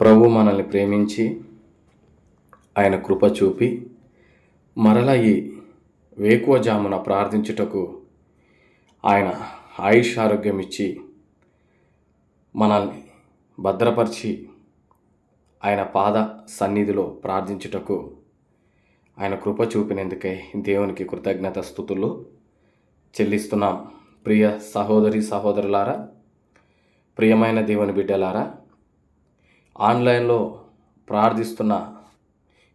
ప్రభు మనల్ని ప్రేమించి ఆయన కృప చూపి మరల ఈ వేకువజామున ప్రార్థించుటకు ఆయన ఆయుష్ ఆరోగ్యం ఇచ్చి మనల్ని భద్రపరిచి ఆయన పాద సన్నిధిలో ప్రార్థించుటకు ఆయన కృప చూపినందుకై దేవునికి కృతజ్ఞత స్థుతులు చెల్లిస్తున్నాం. ప్రియ సహోదరి సహోదరులారా ప్రియమైన దేవుని బిడ్డలారా ఆన్లైన్లో ప్రార్థిస్తున్న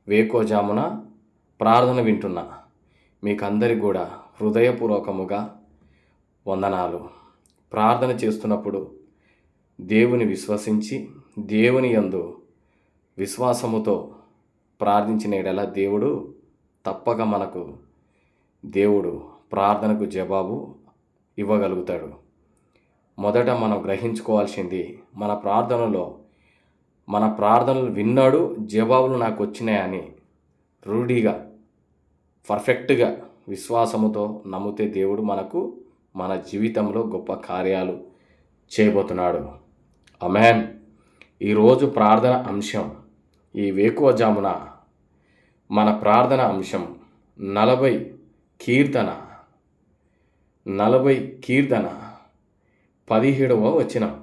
వేకోజామున ప్రార్థన వింటున్న మీకందరికి కూడా హృదయపూర్వకముగా వందనాలు. ప్రార్థన చేస్తున్నప్పుడు దేవుని విశ్వసించి దేవుని యందు విశ్వాసముతో ప్రార్థించిన ఎడల దేవుడు తప్పక మనకు దేవుడు ప్రార్థనకు జవాబు ఇవ్వగలుగుతాడు. మొదట మనం గ్రహించుకోవాల్సింది మన ప్రార్థనలో మన ప్రార్థనలు విన్నాడు జవాబులు నాకు వచ్చినాయని రూఢిగా పర్ఫెక్ట్గా విశ్వాసముతో నమ్మితే దేవుడు మనకు మన జీవితంలో గొప్ప కార్యాలు చేయబోతున్నాడు. అమెన్ ఈరోజు ప్రార్థన అంశం ఈ వేకువజామున మన ప్రార్థన అంశం నలభై కీర్తన నలభై కీర్తన పదిహేడవ వచనం.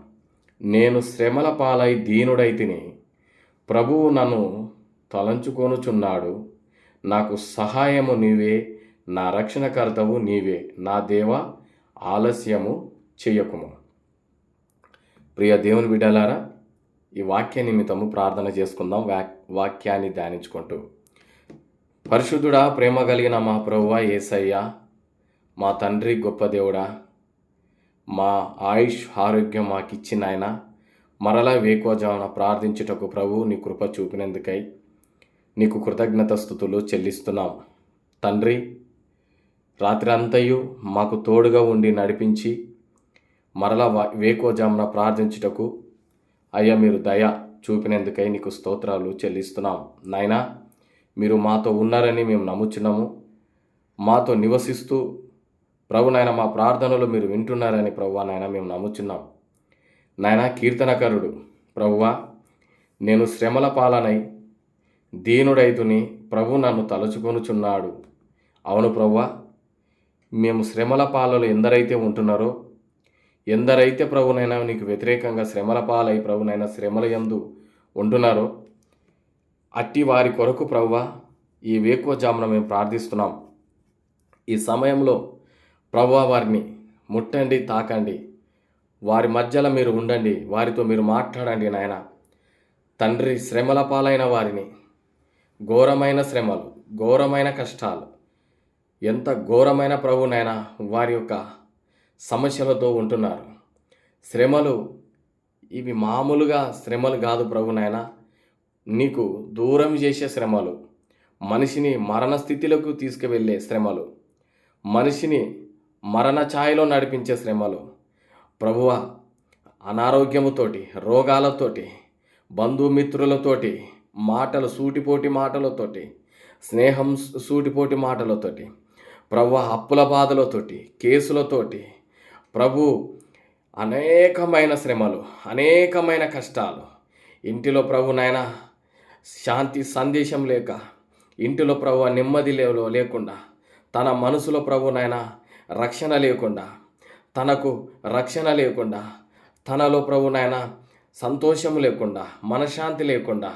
నేను శ్రమల పాలై దీనుడైతిని ప్రభువు నన్ను తలంచుకొనుచున్నాడు. నాకు సహాయము నీవే నా రక్షణకర్తవు నీవే నా దేవ ఆలస్యము చెయ్యకుము ప్రియ దేవుని బిడ్డలారా ఈ వాక్య నిమిత్తము ప్రార్థన చేసుకుందాం. వాక్ వాక్యాన్ని ధ్యానించుకుంటూ. పరిశుద్ధుడా ప్రేమ కలిగిన మా ప్రభువ ఏసయ్య మా తండ్రి గొప్ప దేవుడా మా ఆయుష్ ఆరోగ్యం మాకు ఆయన. మరలా వేకోజామున ప్రార్థించుటకు ప్రభు నీ కృప చూపినందుకై నీకు కృతజ్ఞత స్థుతులు చెల్లిస్తున్నాం. తండ్రి రాత్రి అంతయు మాకు తోడుగా ఉండి నడిపించి మరలా వా- వేకోజామున ప్రార్థించుటకు అయ్యా మీరు దయ చూపినందుకై నీకు స్తోత్రాలు చెల్లిస్తున్నాం. నాయనా మీరు మాతో ఉన్నారని మేము నమ్ముచున్నాము. మాతో నివసిస్తూ ప్రభు నాయన మా ప్రార్థనలు మీరు వింటున్నారని ప్రభు నాయన మేము నమ్ముచున్నాం. నాయన కీర్తనకరుడు ప్రభువా నేను శ్రమల పాలనై దీనుడైతుని ప్రభు నన్ను తలుచుకొనుచున్నాడు. అవును ప్రభువా మేము శ్రమల పాలలు ఎందరైతే ఉంటున్నారో ఎందరైతే ప్రభునైనా నీకు వ్యతిరేకంగా శ్రమల పాలై ప్రభునైనా శ్రమల ఎందు ఉంటున్నారో అట్టి వారి కొరకు ప్రభువా ఈ వేకువ జామున మేము ప్రార్థిస్తున్నాం. ఈ సమయంలో ప్రభువా వారిని ముట్టండి తాకండి. వారి మధ్యలో మీరు ఉండండి వారితో మీరు మాట్లాడండి నాయన. తండ్రి శ్రమల పాలైన వారిని. ఘోరమైన శ్రమలు ఘోరమైన కష్టాలు. ఎంత ఘోరమైన ప్రభునైనా వారి యొక్క సమస్యలతో ఉంటున్నారు. శ్రమలు ఇవి మామూలుగా శ్రమలు కాదు ప్రభునైనా నీకు దూరం చేసే శ్రమలు మనిషిని మరణ స్థితిలోకి తీసుకువెళ్ళే శ్రమలు మనిషిని మరణ ఛాయలో నడిపించే శ్రమలు. ప్రభువ అనారోగ్యముతోటి రోగాలతోటి బంధుమిత్రులతోటి మాటలు సూటిపోటి మాటలతోటి స్నేహం సూటిపోటి మాటలతోటి ప్రభు అప్పుల బాధలతోటి కేసులతోటి ప్రభు అనేకమైన శ్రమలు అనేకమైన కష్టాలు. ఇంటిలో ప్రభు నాయన శాంతి సందేశం లేక ఇంటిలో ప్రభు నెమ్మది లేవలో లేకుండా తన మనసులో ప్రభు నాయన రక్షణ లేకుండా తనకు రక్షణ లేకుండా తనలో ప్రభు నాయన సంతోషం లేకుండా మనశ్శాంతి లేకుండా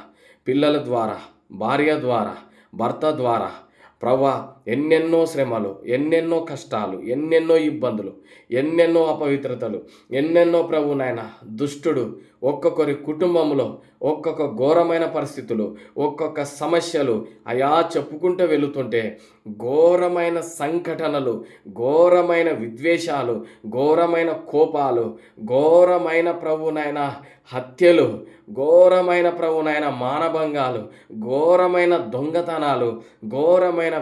పిల్లల ద్వారా భార్య ద్వారా భర్త ద్వారా ప్రభా ఎన్నెన్నో శ్రమలు ఎన్నెన్నో కష్టాలు ఎన్నెన్నో ఇబ్బందులు ఎన్నెన్నో అపవిత్రతలు ఎన్నెన్నో ప్రభు నాయన దుష్టుడు ఒక్కొక్కరి కుటుంబంలో ఒక్కొక్క ఘోరమైన పరిస్థితులు ఒక్కొక్క సమస్యలు అయా చెప్పుకుంటూ వెళుతుంటే ఘోరమైన సంఘటనలు ఘోరమైన విద్వేషాలు ఘోరమైన కోపాలు ఘోరమైన ప్రభునైన హత్యలు ఘోరమైన ప్రభునైన మానభంగాలు ఘోరమైన దొంగతనాలు ఘోరమైన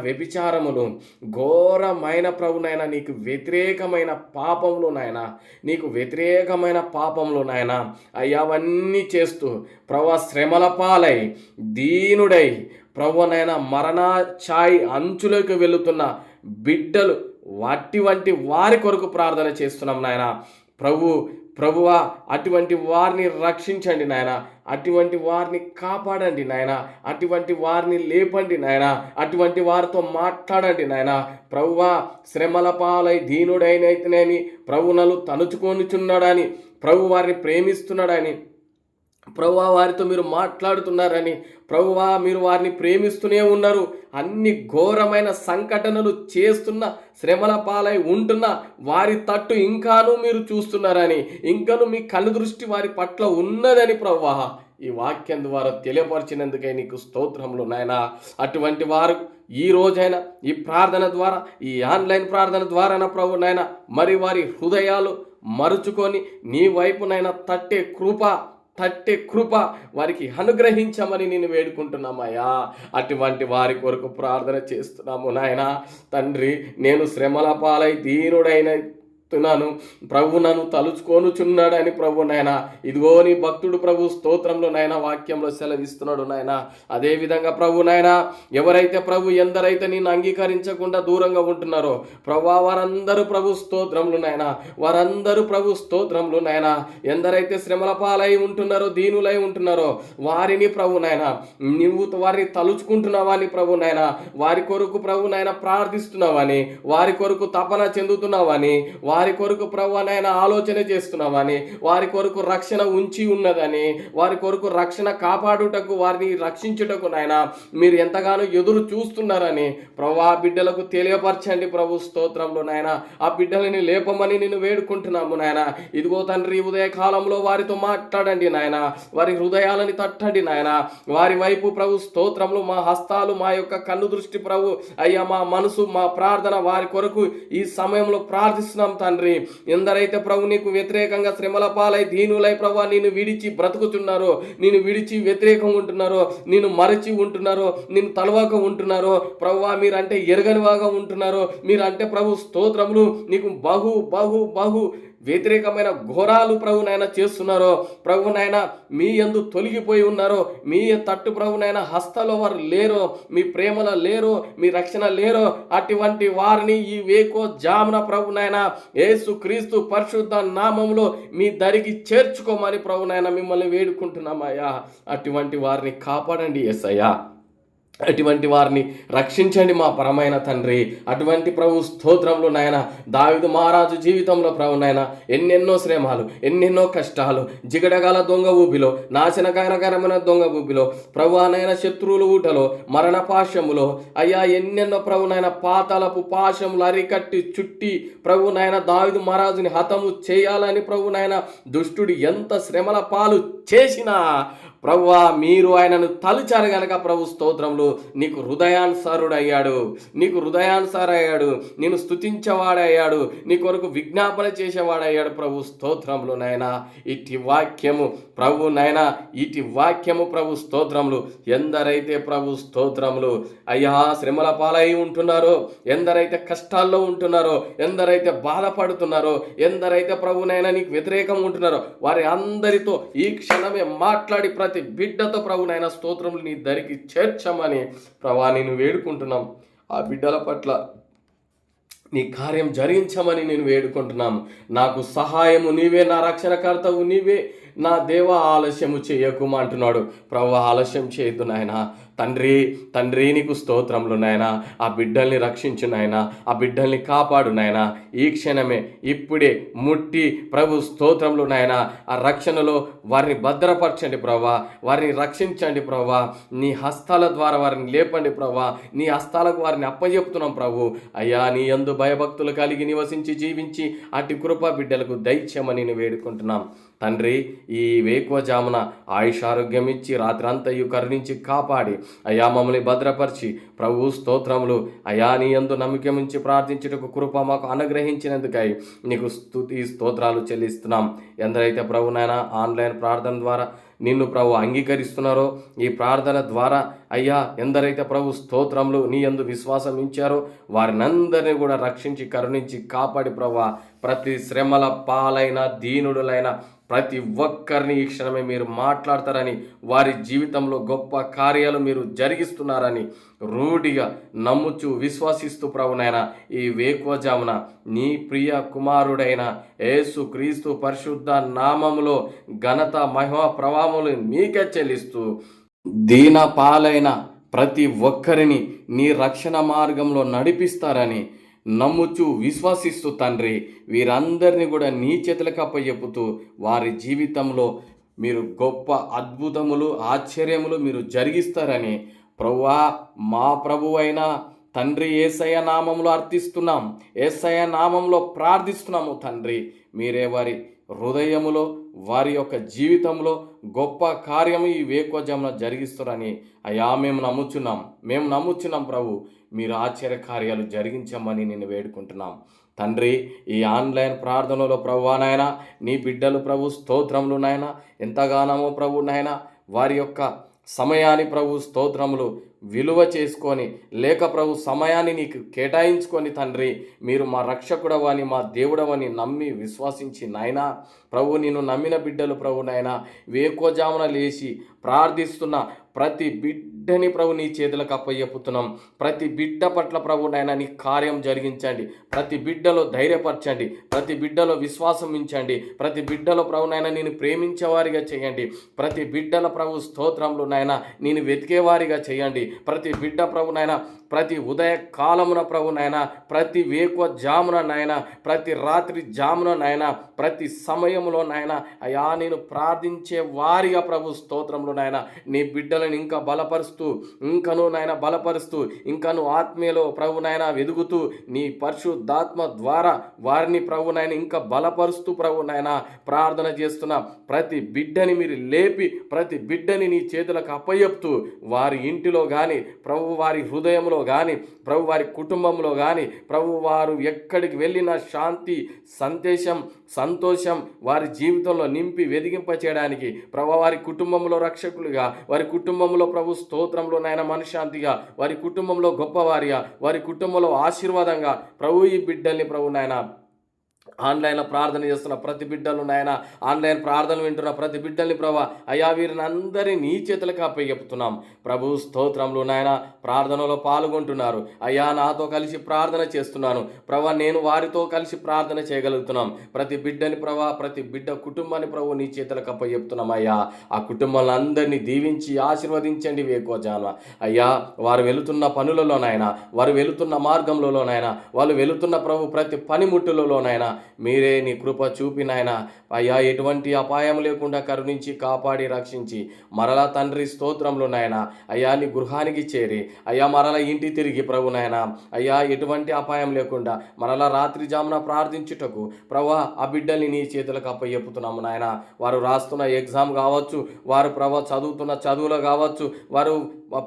వ్యభిచారములు ఘోరమైన ప్రభునైనా నీకు వ్యతిరేకమైన పాపములు నాయన. నీకు వ్యతిరేకమైన పాపములు నాయన. అయ్యా అవన్నీ చేస్తూ ప్రభ శ్రమల పాలై దీనుడై ప్రభునైనా మరణ ఛాయ్ అంచులోకి వెళుతున్న బిడ్డలు వాటి వంటి వారి కొరకు ప్రార్థన చేస్తున్నాం నాయన. ప్రభు ప్రభువ అటువంటి వారిని రక్షించండి నాయన. అటువంటి వారిని కాపాడండి నాయన. అటువంటి వారిని లేపండి నాయన. అటువంటి వారితో మాట్లాడండి నాయన. ప్రభువ శ్రమల పాలై దీనుడైనైతేనేని ప్రభునలు తలుచుకొనుచున్నాడని ప్రభు వారిని ప్రేమిస్తున్నాడని ప్రభువా వారితో మీరు మాట్లాడుతున్నారని ప్రభువా మీరు వారిని ప్రేమిస్తూనే ఉన్నారు. అన్ని ఘోరమైన సంఘటనలు చేస్తున్న శ్రమల పాలై ఉంటున్న వారి తట్టు ఇంకాను మీరు చూస్తున్నారని ఇంకను మీ కళ్ళు దృష్టి వారి పట్ల ఉన్నదని ప్రభువా. ఈ వాక్యం ద్వారా తెలియపరిచినందుకే నీకు స్తోత్రములు నాయన. అటువంటి వారు ఈ రోజైనా ఈ ప్రార్థన ద్వారా ఈ ఆన్లైన్ ప్రార్థన ద్వారా ప్రభు నాయన మరి వారి హృదయాలు మరుచుకొని నీ వైపునైనా తట్టే కృప తట్టే కృప వారికి అనుగ్రహించమని నేను వేడుకుంటున్నామయ్యా. అటువంటి వారి కొరకు ప్రార్థన చేస్తున్నాము నాయన. తండ్రి నేను శ్రమల పాలై దీనుడైన తున్నాను ప్రభు నన్ను తలుచుకొనుచున్నాడని ప్రభు నాయన. ఇదిగో నీ భక్తుడు ప్రభు స్తోత్రంలో నాయన వాక్యంలో సెలవిస్తున్నాడు నాయన. అదేవిధంగా ప్రభు నాయన ఎవరైతే ప్రభు ఎందరైతే నేను అంగీకరించకుండా దూరంగా ఉంటున్నారో ప్రభు వారందరూ ప్రభు స్తోత్రంలో నాయన. వారందరూ ప్రభు స్తోత్రంలో నాయన. ఎందరైతే శ్రమల పాలై ఉంటున్నారో దీనులై ఉంటున్నారో వారిని ప్రభు నాయన నువ్వు వారిని తలుచుకుంటున్నావని ప్రభు నాయన. వారి కొరకు ప్రభు నాయన ప్రార్థిస్తున్నావని వారి కొరకు తపన చెందుతున్నావని వారి వారి కొరకు ప్రభు నాయన ఆలోచన చేస్తున్నామని వారి కొరకు రక్షణ ఉంచి ఉన్నదని వారి కొరకు రక్షణ కాపాడుటకు వారిని రక్షించుటకు నాయన మీరు ఎంతగానో ఎదురు చూస్తున్నారని ప్రభు ఆ బిడ్డలకు తెలియపరచండి ప్రభు స్తోత్రంలో నాయన. ఆ బిడ్డలని లేపమని నేను వేడుకుంటున్నాము నాయన. ఇదిగో తండ్రి ఉదయ కాలంలో వారితో మాట్లాడండి నాయన. వారి హృదయాలని తట్టండి నాయన. వారి వైపు ప్రభు స్తోత్రంలో మా హస్తాలు మా యొక్క కన్ను దృష్టి ప్రభు. అయ్యా మా మనసు మా ప్రార్థన వారి కొరకు ఈ సమయంలో ప్రార్థిస్తున్నాం తండ్రి. ఎందరైతే ప్రభు నీకు వ్యతిరేకంగా శ్రమల పాలై దీనులై ప్రభు నేను విడిచి బ్రతుకుతున్నారో నేను విడిచి వ్యతిరేకం ఉంటున్నారో నేను మరచి ఉంటున్నారో నేను తలవాక ఉంటున్నారో. ప్రభు మీరంటే ఎరగనివాగా ఉంటున్నారో. మీరంటే ప్రభు స్తోత్రములు నీకు బహు బహు బహు వ్యతిరేకమైన ఘోరాలు ప్రభునైనా చేస్తున్నారో ప్రభునైనా మీ ఎందు తొలగిపోయి ఉన్నారో మీ తట్టు ప్రభునైనా హస్తలో వారు లేరో మీ ప్రేమలో లేరో మీ రక్షణ లేరో అటువంటి వారిని ఈ వేకో జామున ప్రభునైనా యేసు క్రీస్తు పరిశుద్ధ నామంలో మీ దరికి చేర్చుకోమని ప్రభునైనా మిమ్మల్ని వేడుకుంటున్నామయ్యా అటువంటి వారిని కాపాడండి ఎస్ అయ్యా అటువంటి వారిని రక్షించండి మా పరమైన తండ్రి. అటువంటి ప్రభు స్తోత్రంలో నాయన దావిదు మహారాజు జీవితంలో ప్రభు నాయన ఎన్నెన్నో శ్రమాలు ఎన్నెన్నో కష్టాలు జిగడగాల దొంగ ఊపిలో నాశనకరకరమైన దొంగ ఊపిలో ప్రభు నాయన శత్రువులు ఊటలో మరణ పాశములో అయ్యా ఎన్నెన్నో ప్రభు నాయన పాతాలపు పాశములు అరికట్టి చుట్టి ప్రభు నాయన దావిదు మహారాజుని హతము చేయాలని ప్రభు నాయన దుష్టుడు ఎంత శ్రమల పాలు చేసినా ప్రభువా మీరు ఆయనను తలుచారు గనక ప్రభు స్తోత్రంలో నీకు హృదయానుసారుడయ్యాడు. నీకు హృదయానుసారయ్యాడు. నేను స్తుతించేవాడయ్యాడు. నీ కొరకు విజ్ఞాపన చేసేవాడయ్యాడు. ప్రభు స్తోత్రములు నాయనా. ఇటు వాక్యము ప్రభు నాయనా. ఇటు వాక్యము ప్రభు స్తోత్రములు. ఎందరైతే ప్రభు స్తోత్రములు. అయ్యా శ్రమల పాలై ఉంటున్నారో ఎందరైతే కష్టాల్లో ఉంటున్నారో ఎందరైతే బాధపడుతున్నారో ఎందరైతే ప్రభునైనా నీకు వ్యతిరేకం ఉంటున్నారో వారి అందరితో ఈ క్షణమే మాట్లాడి ప్రతి బిడ్డతో ప్రభునైనా స్తోత్రములు నీ దరికి చేర్చమని ప్రభా నేను వేడుకుంటున్నాం. ఆ బిడ్డల పట్ల నీ కార్యం జరిగించమని నేను వేడుకుంటున్నాము నాకు సహాయము నీవే నా రక్షణకర్తవు నీవే. నా దేవ ఆలస్యము చేయకుమ అంటున్నాడు. ప్రభు ఆలస్యం చేయొద్దు నాయన. తండ్రి తండ్రి నీకు స్తోత్రములు నాయన. ఆ బిడ్డల్ని రక్షించు నాయన. ఆ బిడ్డల్ని కాపాడు నాయన. ఈ క్షణమే ఇప్పుడే ముట్టి ప్రభు స్తోత్రములు నాయన. ఆ రక్షణలో వారిని భద్రపరచండి ప్రభా. వారిని రక్షించండి ప్రభా. నీ హస్తాల ద్వారా వారిని లేపండి ప్రభా. నీ హస్తాలకు వారిని అప్పజెప్తున్నాం ప్రభు. అయ్యా నీ ఎందు భయభక్తులు కలిగి నివసించి జీవించి అటు కృప బిడ్డలకు దైత్యమని నేను వేడుకుంటున్నాం. తండ్రి ఈ వేకువజామున ఆయుష్ ఆరోగ్యం ఇచ్చి రాత్రంతయు కరుణించి కాపాడి అయా మమ్మల్ని భద్రపరిచి ప్రభు స్తోత్రములు. అయా నీ యందు నమ్మకమించి ప్రార్థించుటకు కృప మాకు అనుగ్రహించినందుకై నీకు స్థుతి స్తోత్రాలు చెల్లిస్తున్నాం. ఎందరైతే ప్రభు నాయన ఆన్లైన్ ప్రార్థన ద్వారా నిన్ను ప్రభు అంగీకరిస్తున్నారో ఈ ప్రార్థన ద్వారా అయ్యా ఎందరైతే ప్రభు స్తోత్రములు నీ యందు విశ్వాసం ఇచ్చారో వారినందరినీ కూడా రక్షించి కరుణించి కాపాడి ప్రభు ప్రతి శ్రమల పాలైన దీనుడులైన ప్రతి ఒక్కరిని ఈ క్షణమే మీరు మాట్లాడతారని వారి జీవితంలో గొప్ప కార్యాలు మీరు జరిగిస్తున్నారని రూఢిగా నమ్ముచు విశ్వసిస్తూ ప్రభునైనా ఈ వేకువజామున నీ ప్రియ కుమారుడైన యేసు క్రీస్తు పరిశుద్ధ నామములో ఘనత మహిమ ప్రభావములు మీకే చెల్లిస్తూ దీన పాలైన ప్రతి ఒక్కరిని నీ రక్షణ మార్గంలో నడిపిస్తారని నమ్ముచు విశ్వసిస్తూ తండ్రి వీరందరినీ కూడా నీ చేతులకు అప్పచెప్పుతూ వారి జీవితంలో మీరు గొప్ప అద్భుతములు ఆశ్చర్యములు మీరు జరిగిస్తారని ప్రభువా మా ప్రభువైన తండ్రి ఏసయ్య నామంలో అర్థిస్తున్నాం ఏసయ్య నామంలో ప్రార్థిస్తున్నాము తండ్రి. మీరే వారి హృదయములో వారి యొక్క జీవితంలో గొప్ప కార్యము ఈ వేకోజమున జరిగిస్తారని అయా మేము నమ్ముచున్నాం మేము నమ్ముచున్నాం ప్రభు. మీరు ఆశ్చర్య కార్యాలు జరిగించమని నేను వేడుకుంటున్నాం. తండ్రి ఈ ఆన్లైన్ ప్రార్థనలో ప్రభు నాయన నీ బిడ్డలు ప్రభు స్తోత్రములు నాయన ఎంతగానమో ప్రభు నాయన వారి యొక్క సమయాన్ని ప్రభు స్తోత్రములు విలువ చేసుకొని లేక ప్రభు సమయాన్ని నీకు కేటాయించుకొని తండ్రి మీరు మా రక్షకుడవని మా దేవుడవని నమ్మి విశ్వసించి నాయనా ప్రభు నేను నమ్మిన బిడ్డలు ప్రభు నాయన వేకోజామున లేచి ప్రార్థిస్తున్న ప్రతి బిడ్ బిడ్డని ప్రభు నీ చేతులకు అప్పయ్యపుతున్నాం. ప్రతి బిడ్డ పట్ల ప్రభు నాయన నీ కార్యం జరిగించండి. ప్రతి బిడ్డలో ధైర్యపరచండి. ప్రతి బిడ్డలో విశ్వాసం ఉంచండి. ప్రతి బిడ్డలో ప్రభు నాయన నేను ప్రేమించేవారిగా చేయండి. ప్రతి బిడ్డల ప్రభు స్తోత్రంలో నాయన నేను వెతికేవారిగా చేయండి. ప్రతి బిడ్డ ప్రభు నాయన ప్రతి ఉదయ కాలమున ప్రభు నాయన ప్రతి వేకువ జామున నాయన ప్రతి రాత్రి జామున నాయన ప్రతి సమయంలో నాయన అయా నేను ప్రార్థించే వారిగా ప్రభు స్తోత్రంలో నాయన నీ బిడ్డలను ఇంకా బలపరుస్తూ ఇంకను నాయన బలపరుస్తూ ఇంకను ఆత్మీయలో ప్రభు నాయన వెదుగుతూ నీ పరిశుద్ధాత్మ ద్వారా వారిని ప్రభు నాయన ఇంకా బలపరుస్తూ ప్రభు నాయన ప్రార్థన చేస్తున్న ప్రతి బిడ్డని మీరు లేపి ప్రతి బిడ్డని నీ చేతులకు అప్పయ్యప్తూ వారి ఇంటిలో కానీ ప్రభు వారి హృదయంలో కానీ ప్రభు వారి కుటుంబంలో కానీ ప్రభు వారు ఎక్కడికి వెళ్ళిన శాంతి సందేశం సంతోషం వారి జీవితంలో నింపి వెదిగింప చేయడానికి ప్రభు వారి కుటుంబంలో రక్షకులుగా వారి కుటుంబంలో ప్రభు స్తోత్రంలో నాయన మనశ్శాంతిగా వారి కుటుంబంలో గొప్పవారిగా వారి కుటుంబంలో ఆశీర్వాదంగా ప్రభు ఈ బిడ్డల్ని ప్రభు నాయన ఆన్లైన్లో ప్రార్థన చేస్తున్న ప్రతి బిడ్డలు నాయన ఆన్లైన్ ప్రార్థన వింటున్న ప్రతి బిడ్డల్ని ప్రభా అయా వీరిని అందరినీ నీ చేతులకు అప్పచెప్తున్నాం ప్రభు స్తోత్రంలో నాయన ప్రార్థనలో పాల్గొంటున్నారు. అయ్యా నాతో కలిసి ప్రార్థన చేస్తున్నాను. ప్రభా నేను వారితో కలిసి ప్రార్థన చేయగలుగుతున్నాం. ప్రతి బిడ్డని ప్రభా ప్రతి బిడ్డ కుటుంబాన్ని ప్రభు నీ చేతులకు అప్పచెప్తున్నాం అయ్యా. ఆ కుటుంబాలను అందరినీ దీవించి ఆశీర్వదించండి వేకోజాన అయ్యా వారు వెళుతున్న పనులలోనైనా వారు వెళుతున్న మార్గంలోనైనా వాళ్ళు వెళుతున్న ప్రభు ప్రతి పనిముట్టులలోనైనా మీరే నీ కృప చూపినాయన అయ్యా ఎటువంటి అపాయం లేకుండా కరుణించి కాపాడి రక్షించి. మరలా తండ్రి స్తోత్రంలో నాయన. అయ్యా నీ గృహానికి చేరి. అయ్యా మరలా ఇంటి తిరిగి ప్రభు నాయన. అయ్యా ఎటువంటి అపాయం లేకుండా మరలా రాత్రి జామున ప్రార్థించుటకు ప్రభా ఆ బిడ్డల్ని నీ చేతులకు అప్పచెప్పుతున్నాము నాయన. వారు రాస్తున్న ఎగ్జామ్ కావచ్చు వారు ప్రభా చదువుతున్న చదువులో కావచ్చు వారు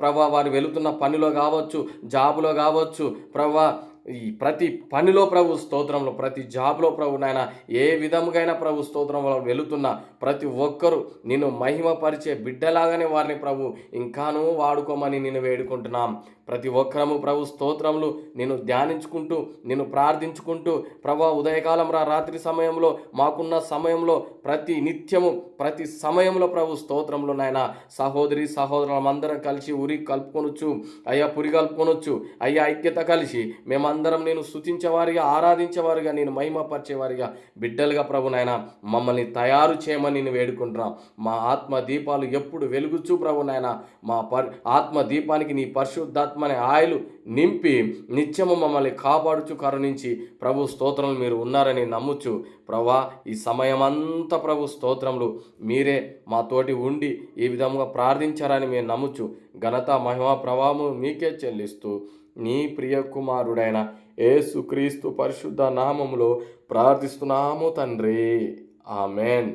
ప్రభా వారు వెళుతున్న పనిలో కావచ్చు జాబులో కావచ్చు ప్రభా ఈ ప్రతి పనిలో ప్రభు స్తోత్రంలో ప్రతి జాబ్లో ప్రభు నాయన ఏ విధముగైనా ప్రభు స్తోత్రంలో వెళుతున్న ప్రతి ఒక్కరూ నిన్ను మహిమపరిచే బిడ్డలాగానే వారిని ప్రభు ఇంకానూ వాడుకోమని నేను వేడుకుంటున్నాం. ప్రతి ఒక్కరము ప్రభు స్తోత్రములు నేను ధ్యానించుకుంటూ నేను ప్రార్థించుకుంటూ ప్రభా ఉదయకాలం రా రాత్రి సమయంలో మాకున్న సమయంలో ప్రతి నిత్యము ప్రతి సమయంలో ప్రభు స్తోత్రములు నాయన. సహోదరి సహోదరులందరం కలిసి ఉరి కలుపుకొనొచ్చు అయ్యా పురి కలుపుకొనొచ్చు అయ్యా ఐక్యత కలిసి మేమందరం నేను స్థుతించేవారిగా ఆరాధించేవారిగా నేను మహిమపరిచేవారిగా బిడ్డలుగా ప్రభు నాయన మమ్మల్ని తయారు చేయమని నేను వేడుకుంటున్నాం. మా ఆత్మ దీపాలు ఎప్పుడు వెలుగుచ్చు ప్రభు నాయన. మా పర్ ఆత్మ దీపానికి నీ పరిశుద్ధాత్మ అనే ఆయిలు నింపి నిత్యము మమ్మల్ని కాపాడుచు కరుణించి ప్రభు స్తోత్రములు మీరు ఉన్నారని నమ్ముచు. ప్రభా ఈ సమయమంతా ప్రభు స్తోత్రములు మీరే మా తోటి ఉండి ఈ విధంగా ప్రార్థించారని మేము నమ్ముచు. ఘనత మహిమ ప్రభావము మీకే చెల్లిస్తూ నీ ప్రియ కుమారుడైన ఏసుక్రీస్తు పరిశుద్ధ నామములో ప్రార్థిస్తున్నాము తండ్రి. ఆమెన్.